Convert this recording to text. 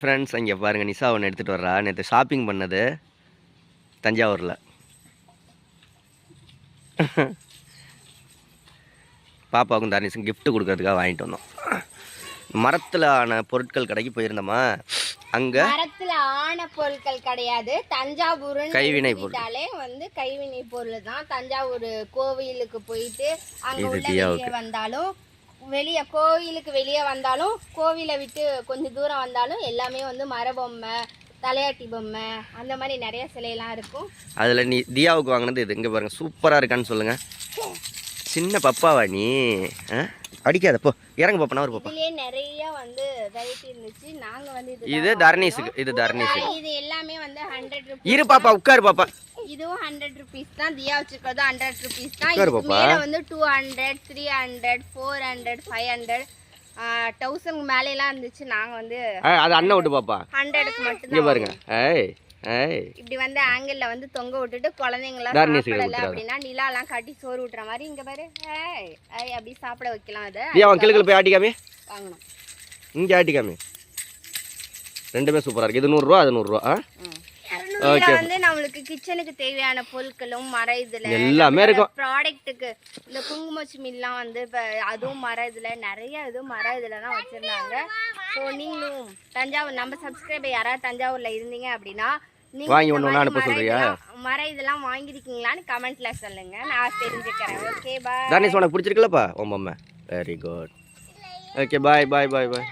Friends இங்கே பாருங்கள் நிஷா ஒன்று எடுத்துகிட்டு வர்றா. நேற்று ஷாப்பிங் பண்ணது தஞ்சாவூரில். பாப்பாவுக்கும் தர்னிஸும் gift கொடுக்கறதுக்காக வாங்கிட்டு வந்தோம். மரத்தில் ஆன பொருட்கள் கடைக்கு போயிருந்தோமா? அங்கே மரத்துல ஆன பொருட்கள் கிடையாது. தஞ்சாவூர் கைவினை பொருள். வந்து கைவினை பொருள் தான் தஞ்சாவூர் கோவிலுக்கு போயிட்டு அங்க வந்தாலும் வெளியே கோவிலுக்கு வெளியே வந்தாலும் கோவிலை விட்டு கொஞ்சம் தூரம் வந்தாலும் எல்லாமே வந்து மரபொம்மை தலையாட்டி பொம்மை அந்த மாதிரி நிறைய சிலையெல்லாம் இருக்கும். அதில் நீ தியாவுக்கு வாங்கினது இது இங்கே பாருங்கள் சூப்பராக இருக்கான்னு சொல்லுங்கள் சின்ன பப்பாவா நீ? அடிக்காத போ. இறங்க பாப்பா ஒரு பாப்பா. இதுலயே நிறைய வந்து வெரைட்டி இருந்துச்சு. நாங்க வந்து இது தர்னீஸுக்கு இது தர்னீஸுக்கு இது எல்லாமே வந்து ஹண்ட்ரட் ருபீஸ் இரு பாப்பா உட்காரு பாப்பா. இதுவும் ஹண்ட்ரட் ருபீஸ் தான். தியா வச்சிருக்கிறது ஹண்ட்ரட் ருபீஸ் தான். இதுக்கு. மேல வந்து two hundred three hundred four hundred five hundred thousand மேலாம் இருந்துச்சு. நாங்க வந்து அது அண்ணன் விட்டு பாப்பா. ஹண்ட்ரடுக்கு இங்கே மட்டும்தான் பாருங்க. ஏய் இப்படி வந்து ஆங்கிள் வந்து தொங்க விட்டுட்டு குழந்தைங்களாம் சாப்பிடல. அப்படின்னா நிலாலாம் காட்டி சோறு ஊட்டுற மாதிரி இங்க பாரு. ஏய் ஏய் அப்படி சாப்பிட வைக்கலாம் அதை. தியா அவன் கிளுக்கில் போய் ஆட்டிக்காமே. வாங்கணும் இங்கே ஆட்டிக்காமே. ரெண்டுமே சூப்பராக இருக்குது இது நூறுரூவா அது நூறுரூவா ஆ? இதுல வந்து நம்மளுக்கு கிச்சனுக்கு தேவையான பொருட்களும் மர இதுல எல்லாமே இருக்கும். ப்ராடக்ட்டுக்கு இந்த குங்குமச்சிமில்லாம் வந்து இப்போ அதுவும் மர இதுல நிறைய இது மர இதுல தான் வச்சிருந்தாங்க. ஸோ நீங்களும் தஞ்சாவூர் நம்ம சப்ஸ்கிரைபர் யாராவது தஞ்சாவூர்ல இருந்தீங்க அப்படின்னா வாங்கி மாதிரி அனுப்ப சொல்றியா? மர இதெல்லாம் வாங்கியிருக்கீங்களான்னு கமெண்ட்ல சொல்லுங்க. நான் தெரிஞ்சுக்கிறேன். ஓகே பாய் தர்னீஸ் உனக்கு பிடிச்சிருக்குல்லப்பா? உன் very good okay bye bye bye bye